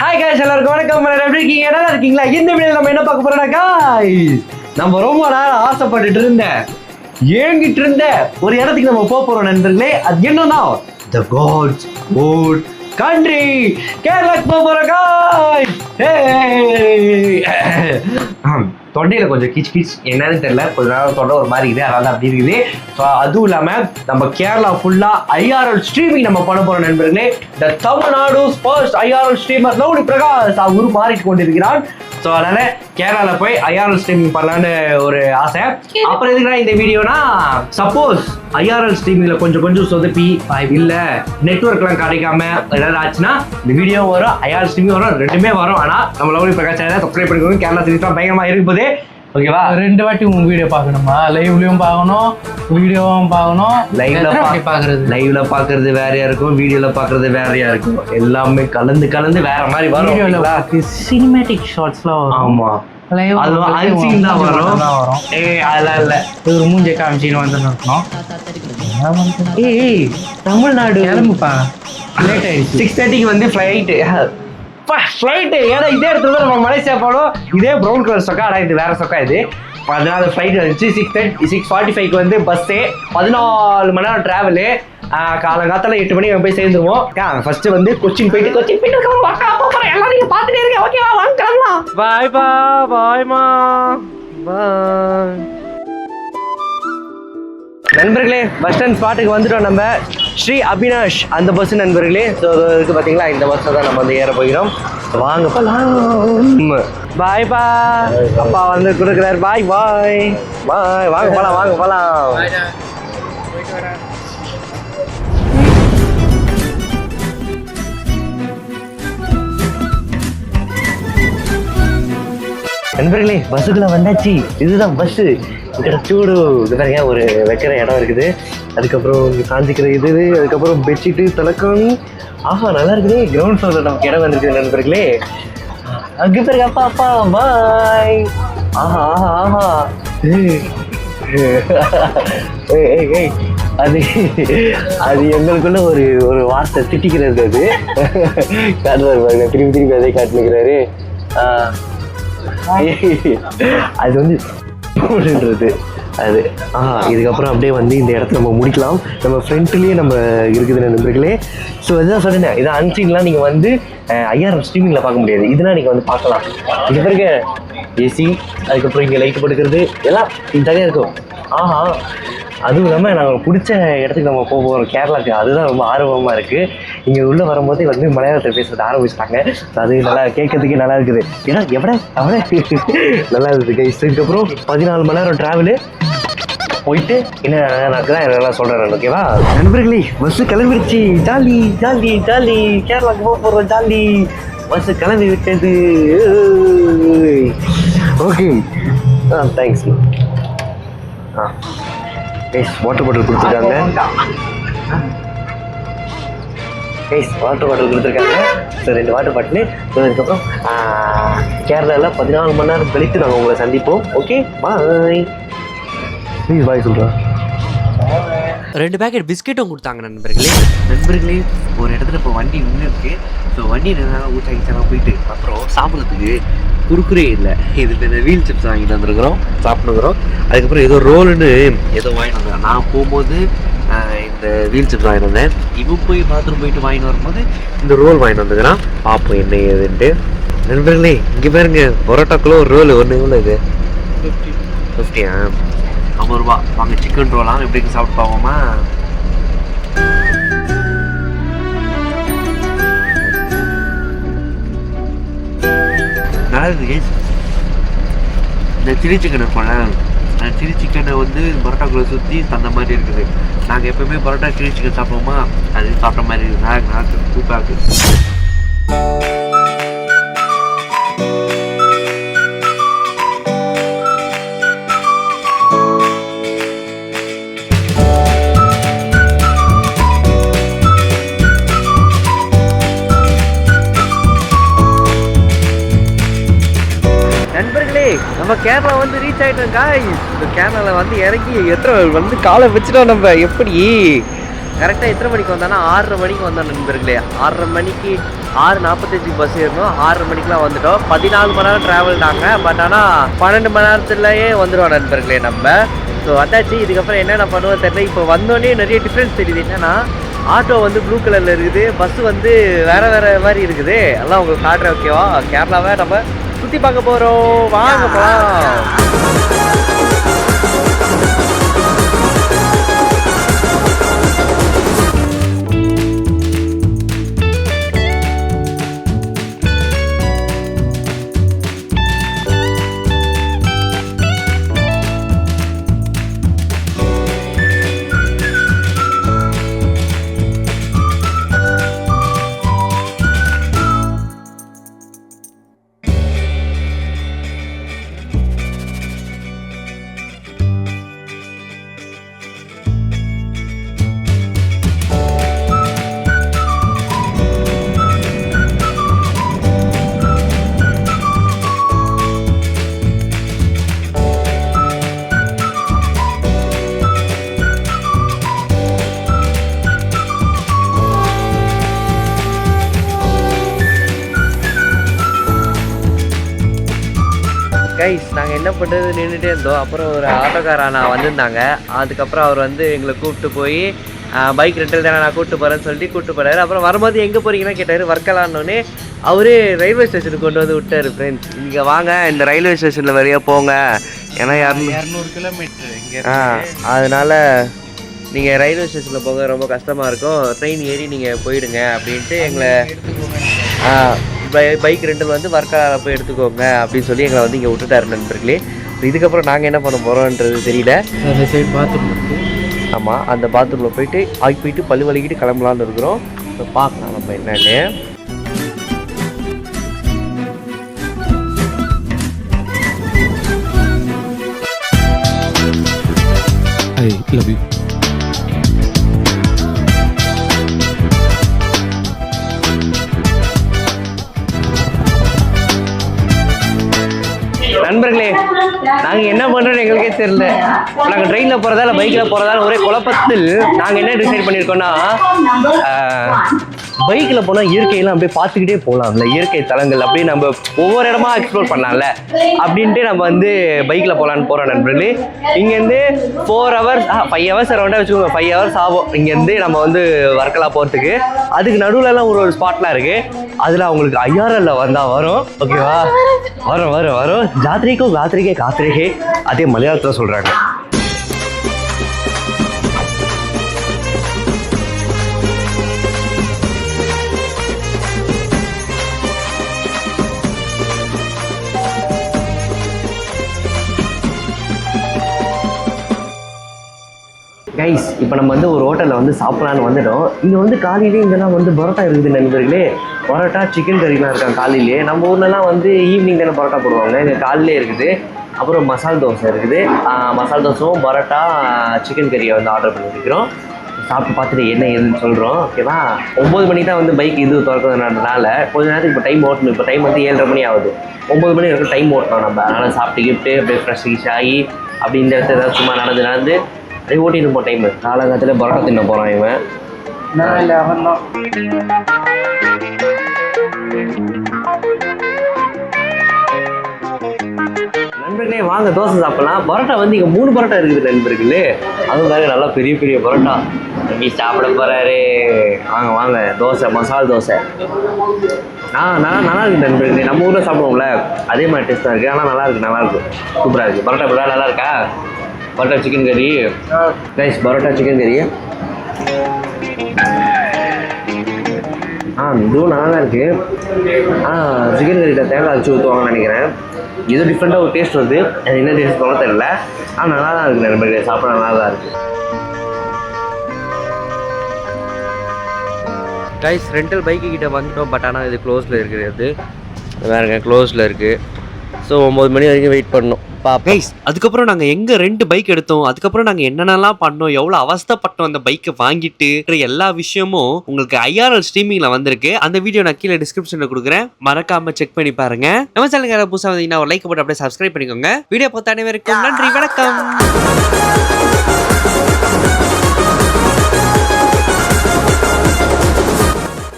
Hi guys எல்லாருக்கும் வணக்கம். எப்படி இருக்கீங்க? நல்லா இருக்கீங்களா? இந்த வீடியோ நம்ம என்ன பார்க்க போறோம்னா காய்ஸ் நம்ம ரொம்ப நேரம் ஆசைப்பட்டுட்டு இருந்தேன் ஏங்கிட்டு இருந்த ஒரு இடத்துக்கு நம்ம போக போறோம் நண்பர்களே. அது என்னன்னா த காட்ஸ் ஓட் கண்ட்ரி கேரளாக்கு போக போறோம் காய்ஸ் Hey! தொண்டையில் கொஞ்சம் கிச் கிச் என்னன்னு தெரியல. கொஞ்ச நேரம் தொண்டை ஒரு மாதிரி இருக்குது. அதனால அப்படி இருக்குது. ஸோ அதுவும் இல்லாமல் நம்ம கேரளா ஃபுல்லாக ஐஆர்எல் ஸ்ட்ரீமிங் நம்ம பண்ண போகிற நண்பர்களே. The Tamil Nadu first IRL streamer லவுடி Prakash அவர் மாறிட்டு கொண்டிருக்கிறான் ஸோ அதனால் கேரளாவில் போய் ஐஆர்எல் ஸ்ட்ரீமிங் பண்ணலான்னு ஒரு ஆசை. அப்புறம் எதுக்குன்னா இந்த வீடியோனா? சப்போஸ் ஐஆர்எல் ஸ்ட்ரீமிங்கில் கொஞ்சம் கொஞ்சம் சொதப்பி இல்லை நெட்ஒர்க்லாம் கிடைக்காம ஏதாவது ஆச்சுன்னா இந்த வீடியோ வரும் ஐஆர்எல் ஸ்ட்ரீமிங் வரும் ரெண்டுமே வரும். ஆனால் நம்ம லவுடி பிரகாஷ் சேனலை சப்ஸ்கிரைப் பண்ணிக்கோங்க. கேரளா சீரிஸ்லாம் பயங்கரமாக இருக்குது இருக்கும்போது ஓகேவா? ரெண்டு வாட்டி உங்க வீடியோ பார்க்கணுமா? லைவ்லயும் பார்க்கணும் வீடியோவும் பார்க்கணும். லைவ்ல பார்க்கறது? லைவ்ல பாக்குறது வேறையா இருக்கும் வீடியோல பாக்குறது வேறையா இருக்கும். எல்லாமே கலந்து கலந்து வேற மாதிரி வரும்? சினிமேட்டிக் ஷார்ட்ஸ்லாம் வரும். ஆமா. தமிழ்நாடு. கிளம்புப்பா. லேட் ஆயிடுச்சு. சிக்ஸ் தேர்ட்டிக்கு வந்து ஃப்ளைட்டு ஃப்ளைட்டு ஏன்னா இதே இடத்துல தான் நம்ம மலேசியா போனோம். இதே ப்ரௌன் கலர் சொக்கா ஆனால் இது வேற சொக்கா இது. பதினாலு ஃப்ளைட் வந்துச்சு சிக்ஸ் தேர்ட்டி சிக்ஸ் ஃபார்ட்டி ஃபைவ்க்கு வந்து பஸ்ஸு பதினாலு மணி நேரம் ட்ராவலு காலங்காத்தால எட்டு மணிக்கு போய் சேர்ந்துருவோம். ஃபர்ஸ்ட் வந்து கொச்சின் போயிட்டு கொச்சின் போயிட்டு இருக்கோம் வாக்கா போறேன். எல்லாரும் பார்த்துட்டே இருக்கேன் ஓகேவா வாங்க கிளம்பலாம். பாய் பா பாய்மா பாய் நண்பர்களே பஸ் ஸ்டாண்ட் ஸ்பாட்டுக்கு வந்துட்டோம் நம்ம. ஸ்ரீ அபினாஷ் அந்த பஸ் நண்பர்களே. ஸோ இருக்குது பார்த்தீங்களா இந்த பஸ்ஸில் தான் நம்ம வந்து ஏற போகிறோம். வாங்க போகலாம் பாய் பா அப்பா வந்து கொடுக்குறாரு. பாய் பாய் பாய் வாங்க போகலாம் வாங்க போகலாம் நண்பர்களே பஸ்ஸுக்குள்ள வந்தாச்சு. இதுதான் பஸ்ஸு சூடு இது பாருங்க ஒரு வைக்கிற இடம் இருக்குது. அதுக்கப்புறம் காஞ்சிக்கிற இது அதுக்கப்புறம் பெட்ஷீட்டு தலக்கம் ஆஹா நல்லா இருக்குதே. கிரவுண்ட் ஃப்ளோரில் நமக்கு இடம் வந்துருக்குது நண்பர்களே அங்கே பாருங்க அப்பா அப்பா பாய் ஆஹா ஆஹா ஆஹா. ஏய் அது அது எங்களுக்குள்ள ஒரு ஒரு வார்த்தை திட்டிக்கிறது அது. காட்டுவார் பாருங்க திரும்பி திரும்பி அதே காட்டுனுக்கிறாரு. அது வந்து அப்படின்றது அது ஆ இதுக்கப்புறம் அப்படியே வந்து இந்த இடத்த நம்ம முடிக்கலாம். நம்ம ஃப்ரண்ட்லேயே நம்ம இருக்குது நண்பர்களே. ஸோ இதுதான் சொன்னேன் இது அன்சீன்லாம் நீங்கள் வந்து ஐஆர்எம் ஸ்ட்ரீமிங்கில் பார்க்க முடியாது. இதெல்லாம் நீங்கள் வந்து பார்க்கலாம். இங்கே பாருங்க ஏசி அதுக்கப்புறம் இங்கே லைட் படுக்கிறது எல்லாம் ஜாலியாக இருக்கும். ஆஹா அதுவும் இல்லாமல் நாங்கள் பிடிச்ச இடத்துக்கு நம்ம போக போகிறோம் கேரளாவுக்கு அதுதான் ரொம்ப ஆர்வமாக இருக்குது இங்கே உள்ளே வரும்போதே வந்து மலையாளத்தில் பேசுறது ஆரம்பிச்சிட்டாங்க. அது நல்லா கேட்கறதுக்கே நல்லா இருக்குது. ஏன்னா எவ்வளோ அவ்வளோ நல்லா இருக்குது கைஸ் இதுக்கப்புறம் பதினாலு மணி நேரம் ட்ராவலு போயிட்டு என்ன நடக்குதா என்னெல்லாம் சொல்கிறேன் ஓகேவா நண்பர்களே பஸ்ஸு கிளம்பிடுச்சு ஜாலி ஜாலி ஜாலி. கேரளாவுக்கு போக போகிறோம் ஜாலி. பஸ்ஸு கிளம்பி விட்டது. ஓகே ஆ தேங்க்ஸ் ஆ. கைஸ் வாட்டர் பாட்டில் கொடுத்துருக்காங்க. கைஸ் வாட்டர் பாட்டில் கொடுத்துருக்காங்க. ஸோ ரெண்டு வாட்டர் பாட்டில். ஸோ அதுக்கப்புறம் கேரளாவில் பதினாலு மணி நேரம் கழித்து நாங்கள் உங்களை சந்திப்போம். Okay bye. ப்ளீஸ் பாய் சொல்கிறேன் ரெண்டு பேக்கெட் பிஸ்கெட்டும் கொடுத்தாங்க நண்பர்களே. நண்பர்களே ஒரு இடத்துல இப்போ வண்டி நின்று இருக்கு ஸோ வண்டி நின்னா ஊட்டாக்கிச்செல்லாம் போயிட்டு அப்புறம் சாப்பிட்றதுக்கு குறுக்குறே இல்லை. இது இந்த வீல் சிப்ஸ் வாங்கிட்டு வந்துருக்குறோம் சாப்பிட்டுக்கிறோம் அதுக்கப்புறம் ஏதோ ரோலுன்னு ஏதோ வாங்கிட்டு வந்தேன் நான் போகும்போது இந்த வீல் சிப்ஸ் வாங்கிட்டு வந்தேன். இவன் போய் பாத்ரூம் போயிட்டு வாங்கிட்டு வரும்போது இந்த ரோல் வாங்கிட்டு வந்துக்கிறான் பார்ப்போம் என்ன ஏதுன்ட்டு. நண்பர்களே இங்கே பாருங்க பரோட்டாக்குள்ள ஒரு ரோல் ஒன்று எவ்வளோ இது? ஃபிஃப்டியா ஐம்பது ரூபா. வாங்க சிக்கன் ரோலாம் எப்படி சாப்பிட்டு பார்ப்போமா? அதாவது இந்த சில்லி சிக்கன் இருக்கும்ல அந்த சில்லி சிக்கனை வந்து பரோட்டாக்குள்ளே சுற்றி தந்த மாதிரி இருக்குது. நாங்கள் எப்பவுமே பரோட்டா சில்லி சிக்கன் சாப்பிடுவோமா? அது சாப்பிட்ற மாதிரி இருக்குது நல்லா நாக்கு நல்லா இருக்குது நம்ம கேரளா வந்து ரீச் ஆகிட்டோம் காய் இந்த கேரளாவில் வந்து இறங்கி எத்தனை வந்து காலை வச்சுட்டோம் நம்ம. எப்படி? கரெக்டாக எத்தனை மணிக்கு வந்தோன்னா ஆறரை மணிக்கு வந்தோம் நண்பர்களே. ஆறரை மணிக்கு ஆறு நாற்பத்தஞ்சு பஸ் ஏறணும் ஆறரை மணிக்கெலாம் வந்துட்டோம். பதினாலு மணி நேரம் ட்ராவல் நாங்கள் பட் ஆனால் பன்னெண்டு மணி நேரத்துலயே வந்துடுவோம் நண்பர்களே நம்ம. ஸோ வந்தாச்சு இதுக்கப்புறம் என்னென்ன பண்ணுவோம் தெரியல. இப்போ வந்தோடனே நிறைய டிஃப்ரென்ஸ் தெரியுது. என்னன்னா ஆட்டோ வந்து ப்ளூ கலரில் இருக்குது. பஸ்ஸு வந்து வேறு வேறு மாதிரி இருக்குது. எல்லாம் உங்களுக்கு காட்டுறேன் ஓகேவா கேரளாவை நம்ம சுற்றி பார்க்க போகிறோம் வாங்க போகலாம் கைஸ் நாங்கள் என்ன பண்ணுறது நின்றுட்டே இருந்தோம். அப்புறம் ஒரு ஆட்டோக்கார அண்ணா வந்திருந்தாங்க. அதுக்கப்புறம் அவர் வந்து எங்களை கூப்பிட்டு போய் பைக் ரெண்டல் தானே நான் கூப்பிட்டு போகிறேன்னு சொல்லிட்டு கூப்பிட்டு போறாரு அப்புறம் வரும்போது எங்கே போகிறீங்கன்னா கேட்டார் வர்க்கலான்னொன்னே அவரே ரயில்வே ஸ்டேஷனுக்கு கொண்டு வந்து விட்டார் ஃப்ரெண்ட்ஸ் இங்கே வாங்க இந்த ரயில்வே ஸ்டேஷனில் வரையா போங்க. ஏன்னா இரநூறு கிலோமீட்டர் இங்கே ஆ அதனால் நீங்கள் ரயில்வே ஸ்டேஷனில் போக ரொம்ப கஷ்டமாக இருக்கும். ட்ரெயின் ஏறி நீங்கள் போயிடுங்க அப்படின்ட்டு எங்களை ஆ பைக் ரெண்டில் வந்து வர்க்கால போய் எடுத்துக்கோங்க அப்படின்னு சொல்லி எங்களை வந்து இங்கே விட்டுட்டாரு நண்பர்களே. இதுக்கப்புறம் நாங்கள் என்ன பண்ண போகிறோன்றது தெரியல. அந்த சைடு பாத்ரூம் ஆமாம் அந்த பாத்ரூமில் போயிட்டு ஆகி போயிட்டு பல்லு வலிக்கிட்டு கிளம்பலான்னு இருக்கிறோம். பார்க்கலாம் நம்ம என்னன்னு. ஐ லவ் யூ நாங்கள் என்ன பண்ணுறோன்னு எங்களுக்கே தெரியல. நாங்கள் ட்ரெயினில் போகிறதா இல்லை பைக்கில் போகிறதா ஒரே குழப்பத்தில் நாங்கள் என்ன டிசைட் பண்ணியிருக்கோன்னா பைக்கில் போனால் இயற்கையெல்லாம் அப்படியே பார்த்துக்கிட்டே போகலாம்ல இயற்கை தலங்கள் அப்படியே நம்ம ஒவ்வொரு இடமா எக்ஸ்ப்ளோர் பண்ணலாம்ல. அப்படின்ட்டு நம்ம வந்து பைக்கில் போகலான்னு போகிறோம் நண்பர்களே. இங்கேருந்து ஃபோர் ஹவர்ஸ் ஃபைவ் ஹவர்ஸ் அரௌண்டாக வச்சுக்கோங்க. ஃபைவ் ஹவர்ஸ் ஆகும். இங்கேருந்து நம்ம வந்து வர்க்கலா போகிறதுக்கு அதுக்கு நடுவுலலாம் ஒரு ஒரு ஸ்பாட்லாம் இருக்குது அதில் அவங்களுக்கு ஐஆர்எல்ல வந்தால் வரும். ஓகேவா வரும் வரும் வரும். ஜாத்திரைக்கும் காத்திரிக்கே காத்திரிக்கே அதே மலையாளத்தில் சொல்கிறாங்க கைஸ் இப்போ நம்ம வந்து ஒரு ஹோட்டலில் வந்து சாப்பிட்லான்னு வந்துட்டோம். இங்கே வந்து காலையிலே இங்கெல்லாம் வந்து பரோட்டா இருக்குது நண்பர்களே. பரோட்டா சிக்கன் கறிலாம் இருக்காங்க காலையிலே. நம்ம ஊர்லலாம் வந்து ஈவினிங் தானே பரோட்டா போடுவாங்க. இங்கே காலையிலே இருக்குது. அப்புறம் மசால் தோசை இருக்குது. மசால் தோசையும் பரோட்டா சிக்கன் கறியை வந்து ஆர்டர் பண்ணியிருக்கிறோம் சாப்பிட்டு பார்த்துட்டு என்ன ஏதுன்னு சொல்கிறோம் ஓகேவா ஒம்பது மணிக்கு தான் வந்து பைக் இது திறக்கிறதுனால கொஞ்ச நேரத்துக்கு இப்போ டைம் ஓட்டணும். இப்போ டைம் வந்து ஏழரை மணி ஆகுது. ஒம்பது மணி வரைக்கும் டைம் ஓட்டணும் நம்ம. அதனால் சாப்பிட்டு கிஃப்ட்டு அப்படியே ஃப்ரெஷ் ஆகி அப்படி இந்த இடத்துல ஏதாவது சும்மா நடந்து நடந்து அப்படியே ஓட்டிட்டு இருப்போம் டைம் காலங்காலத்தில் பரோட்டா தின்ன போகிறான் இவன். நான் இல்லை அவன் தான். நண்பர்களே வாங்க தோசை சாப்பிடலாம். பரோட்டா வந்து இங்கே மூணு பரோட்டா இருக்குது நண்பர்களே. அதுவும் பாருங்க நல்லா பெரிய பெரிய பரோட்டா. இங்கே சாப்பிட போகிறாரு வாங்க வாங்க. தோசை மசால் தோசை. ஆ நல்லா நல்லா இருக்கு நண்பர்களே. நம்ம ஊரில் சாப்பிடுவோம்ல. அதே மாதிரி டேஸ்ட்டாக இருக்குது ஆனால் நல்லா இருக்கு நல்லா இருக்கு. சூப்பராக இருக்குது பரோட்டா பரோட்டா நல்லா இருக்கா? Parotta chicken curry rice parotta chicken curry. ஆ இதுவும் நல்லா தான் இருக்குது ஆ சிக்கன் கறியில் தேங்காய் அரைச்சி ஊற்றுவாங்கன்னு நினைக்கிறேன். இது டிஃப்ரெண்ட்டாக ஒரு டேஸ்ட் வருது. அது என்ன டேஸ்ட் போல தெரியல. ஆனால் நல்லா தான் இருக்குது நண்பர்களே சாப்பிட நல்லா தான் இருக்குது கைஸ் ரெண்டல் பைக்கு கிட்டே வந்துட்டோம் பட் ஆனால் இது க்ளோஸில் இருக்கிறது. வேறுங்க க்ளோஸில் இருக்குது ஸோ ஒம்பது மணி வரைக்கும் வெயிட் பண்ணணும். கைஸ் அதுக்கப்புறம் நாங்க எங்க ரெண்டு பைக் எடுத்தோம்? அதுக்கப்புறம் நாங்க என்னென்னலாம் பண்ணோம்? எவ்வளவு அவஸ்தைப்பட்டோம் அந்த பைக்கை வாங்கிட்டு? எல்லா விஷயமும் உங்களுக்கு ஐஆர்எல் ஸ்ட்ரீமிங்ல வந்திருக்கு. அந்த வீடியோ நான் கீழே டிஸ்கிரிப்ஷன்ல கொடுக்குறேன். மறக்காம செக் பண்ணி பாருங்க. நம்ம சேனலுக்கு புதுசாக வந்தீங்கன்னா ஒரு லைக் போட்டு அப்படியே சப்ஸ்கிரைப் பண்ணிக்கோங்க. வீடியோ பார்த்த அனைவருக்கும் நன்றி வணக்கம்.